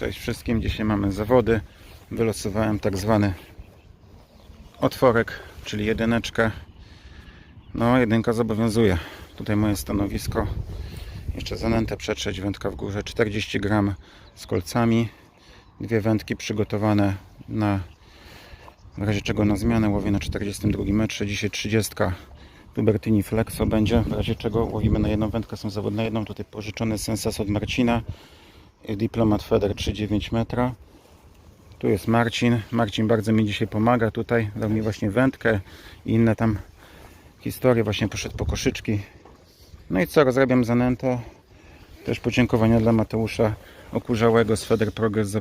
Cześć wszystkim, dzisiaj mamy zawody. Wylosowałem tak zwany otworek, czyli jedyneczkę. No, jedynka zobowiązuje. Tutaj moje stanowisko. Jeszcze zanętę przetrzeć, wędka w górze 40 gram z kolcami. Dwie wędki przygotowane na w razie czego na zmianę łowię na 42 metrze. Dzisiaj 30 Tubertini Flexo będzie, w razie czego łowimy na jedną wędkę, są zawody na jedną. Tutaj pożyczony Sensas od Marcina. Diplomat Feder 3,9 metra. Tu jest Marcin. Marcin bardzo mi dzisiaj pomaga tutaj. Dał mi właśnie wędkę i inne tam historie. Właśnie poszedł po koszyczki. No i co, rozrabiam zanętę. Też podziękowania dla Mateusza Okurzałego z Feder Progress za,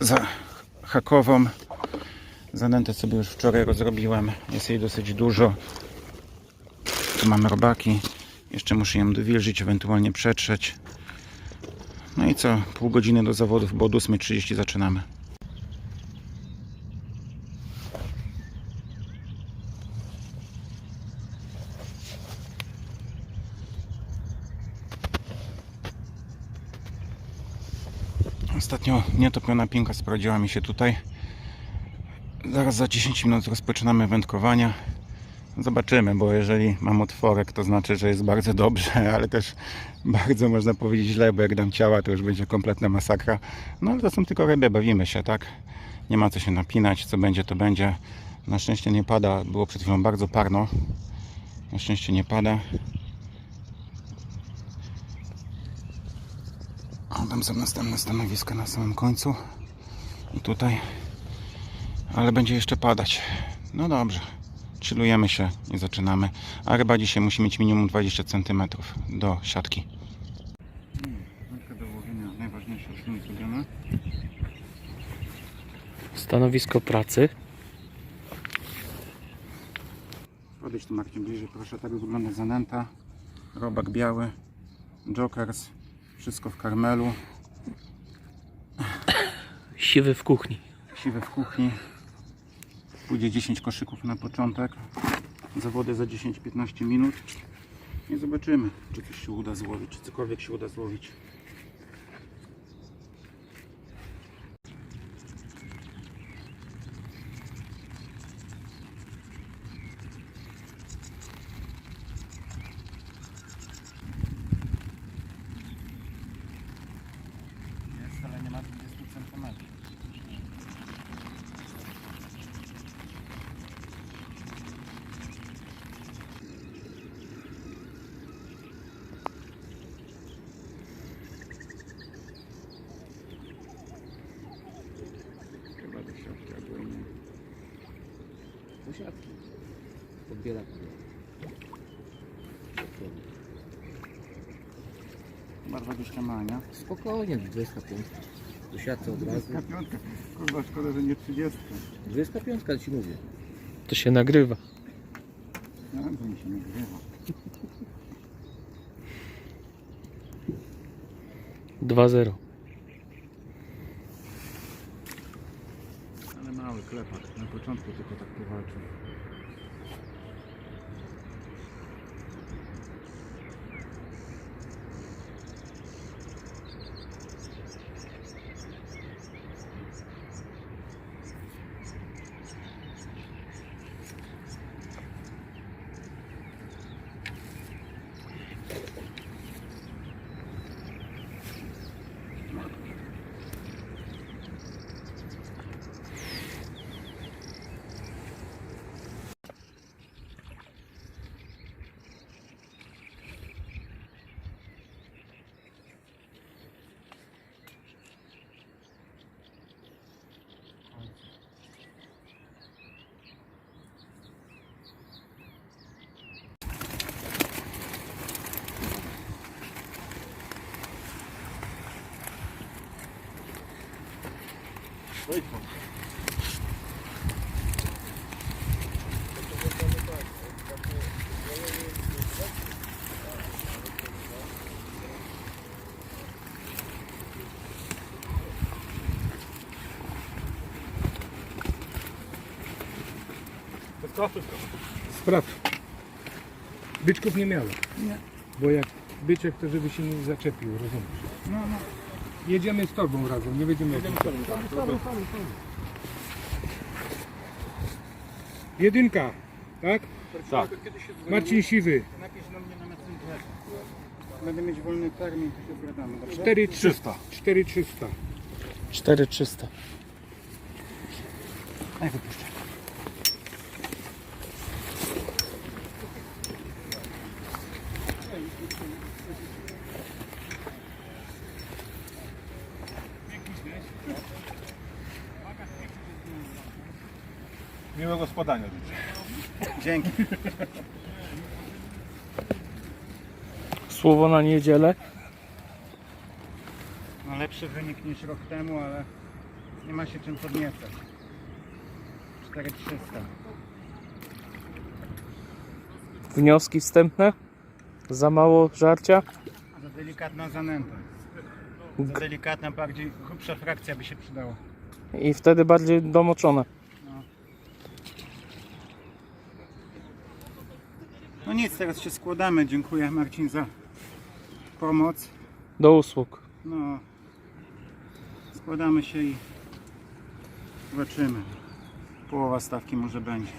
za hakową. Zanętę sobie już wczoraj rozrobiłem. Jest jej dosyć dużo. Tu mamy robaki. Jeszcze muszę ją dowilżyć, ewentualnie przetrzeć. No i co? Pół godziny do zawodów, bo od 8.30 zaczynamy. Ostatnio nietopiona pinka sprawdziła mi się tutaj. Zaraz za 10 minut rozpoczynamy wędkowania. Zobaczymy, bo jeżeli mam otworek, to znaczy, że jest bardzo dobrze, ale też bardzo można powiedzieć źle, bo jak dam ciała, to już będzie kompletna masakra. No ale to są tylko ryby, bawimy się, tak? Nie ma co się napinać, co będzie, to będzie. Na szczęście nie pada, było przed chwilą bardzo parno. Na szczęście nie pada. O, tam są następne stanowiska na samym końcu. I tutaj. Ale będzie jeszcze padać. No dobrze. Chillujemy się i zaczynamy. A ryba dzisiaj musi mieć minimum 20 cm do siatki. Wędka do łowienia. Stanowisko pracy. Podejdź tu Marcin bliżej, proszę. Tak wygląda zanęta. Robak biały. Jokers. Wszystko w karmelu. Siwy w kuchni. Siwe w kuchni. Pójdzie 10 koszyków na początek. Zawody za 10-15 minut. I zobaczymy, czy coś się uda złowić, czy cokolwiek się uda złowić. Jest, ale nie ma 20 cm. Chyba do siatki albo i nie. Do siatki. Podbiera Barwa gościa ma, nie? Spokojnie, 25. Do siatki od razu. 25. Kurwa, szkoda, że nie 30. 25 ci mówię. To się nagrywa. No, to mi się nie grywa. 2-0. Ale mały klepak. Początku tylko tak powalczył. Sprawdź. Byczków nie miała. Nie. Bo jak byczek, to żeby się nie zaczepił, rozumiesz? No, no. Jedziemy z torbą razem, nie będziemy jedziemy Jedynka, tak? Tak. Marcin Siwy, Napisz do mnie na Messengerze. Będę mieć wolny termin, to się dobrze? 4300. 4300. 4300. Daj wypuszczę. Miłego spadania. Dzięki. Słowo na niedzielę. No lepszy wynik niż rok temu, ale nie ma się czym podniecać. 4300. Wnioski wstępne. Za mało żarcia. Za delikatna zanęta. Za delikatna, bardziej grubsza frakcja by się przydała. I wtedy bardziej domoczone. No nic, teraz się składamy. Dziękuję Marcin za pomoc. Do usług. No, składamy się i zobaczymy. Połowa stawki może będzie.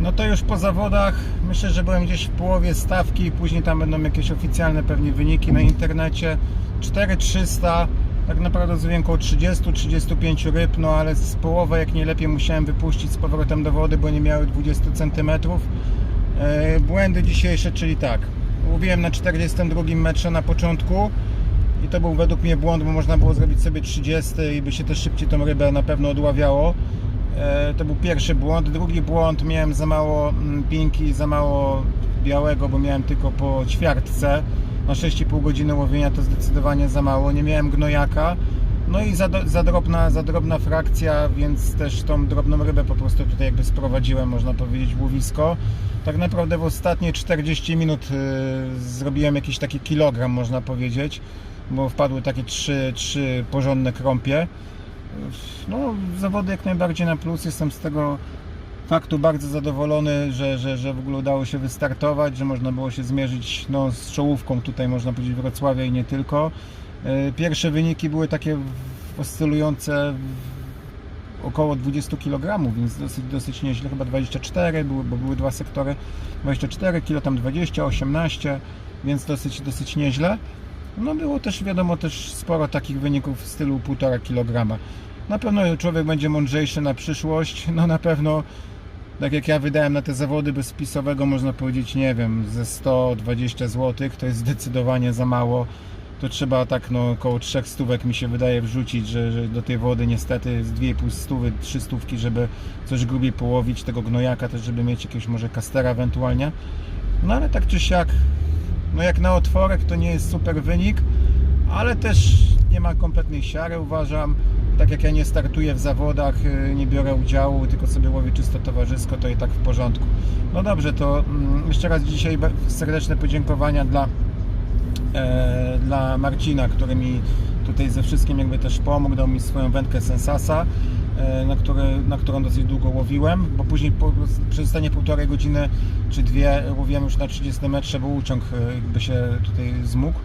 No to już po zawodach. Myślę, że byłem gdzieś w połowie stawki. Później tam będą jakieś oficjalne pewnie wyniki na internecie. 4300, tak naprawdę złowiłem około 30-35 ryb, no ale z połowę jak nie lepiej musiałem wypuścić z powrotem do wody, bo nie miały 20 cm. E, Błędy dzisiejsze, czyli tak. Łowiłem na 42 metrze na początku i to był według mnie błąd, bo można było zrobić sobie 30 i by się też szybciej tą rybę na pewno odławiało. E, To był pierwszy błąd. Drugi błąd, miałem za mało mm, pinki, za mało białego, bo miałem tylko po ćwiartce. Na 6,5 godziny łowienia to zdecydowanie za mało. Nie miałem gnojaka. No i za, za, drobna, za drobna frakcja, więc też tą drobną rybę po prostu tutaj jakby sprowadziłem, można powiedzieć, w łowisko. Tak naprawdę w ostatnie 40 minut y, zrobiłem jakiś taki kilogram, można powiedzieć, bo wpadły takie trzy, trzy porządne krąpie. No, zawody jak najbardziej na plus. Jestem z tego faktu bardzo zadowolony, że, że, że w ogóle udało się wystartować, że można było się zmierzyć no, z czołówką tutaj, można powiedzieć, Wrocławia i nie tylko. E, Pierwsze wyniki były takie oscylujące około 20 kg, więc dosyć, dosyć nieźle, chyba 24, były, bo były dwa sektory, 24 kg, tam 20, 18, więc dosyć, dosyć nieźle. No było też, wiadomo, też sporo takich wyników w stylu 1,5 kg. Na pewno człowiek będzie mądrzejszy na przyszłość, no na pewno tak jak ja wydałem na te zawody bez spisowego, można powiedzieć, nie wiem, ze 120 zł, to jest zdecydowanie za mało. To trzeba tak no około 3 stówek mi się wydaje wrzucić, że, że do tej wody niestety z 2,5 stówy, 3 stówki, żeby coś grubiej połowić, tego gnojaka też, żeby mieć jakiegoś może kastera ewentualnie. No ale tak czy siak, no jak na otworek to nie jest super wynik, ale też nie ma kompletnej siary uważam. Tak jak ja nie startuję w zawodach, y, nie biorę udziału, tylko sobie łowię czysto towarzysko, to i tak w porządku. No dobrze, to mm, jeszcze raz dzisiaj serdeczne podziękowania dla, dla Marcina, który mi tutaj ze wszystkim jakby też pomógł, dał mi swoją wędkę Sensasa, e, na, który, na którą dosyć długo łowiłem, bo później po, przez ostatnie półtorej godziny czy dwie łowiłem już na 30 metrze, bo uciąg e, jakby się tutaj zmógł.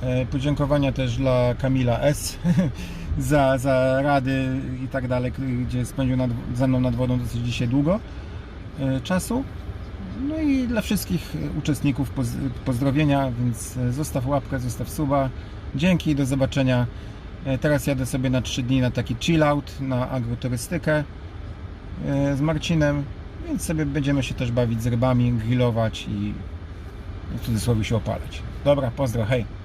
E, Podziękowania też dla Kamila S. za, za rady i tak dalej, gdzie spędził nad, ze mną nad wodą dosyć dzisiaj długo e, czasu. No i dla wszystkich uczestników poz, pozdrowienia, więc e, zostaw łapkę, zostaw suba. Dzięki, do zobaczenia. E, Teraz jadę sobie na 3 dni na taki chill out, na agroturystykę e, z Marcinem, więc sobie będziemy się też bawić z rybami, grillować i w cudzysłowie się opalać. Dobra, pozdro, hej!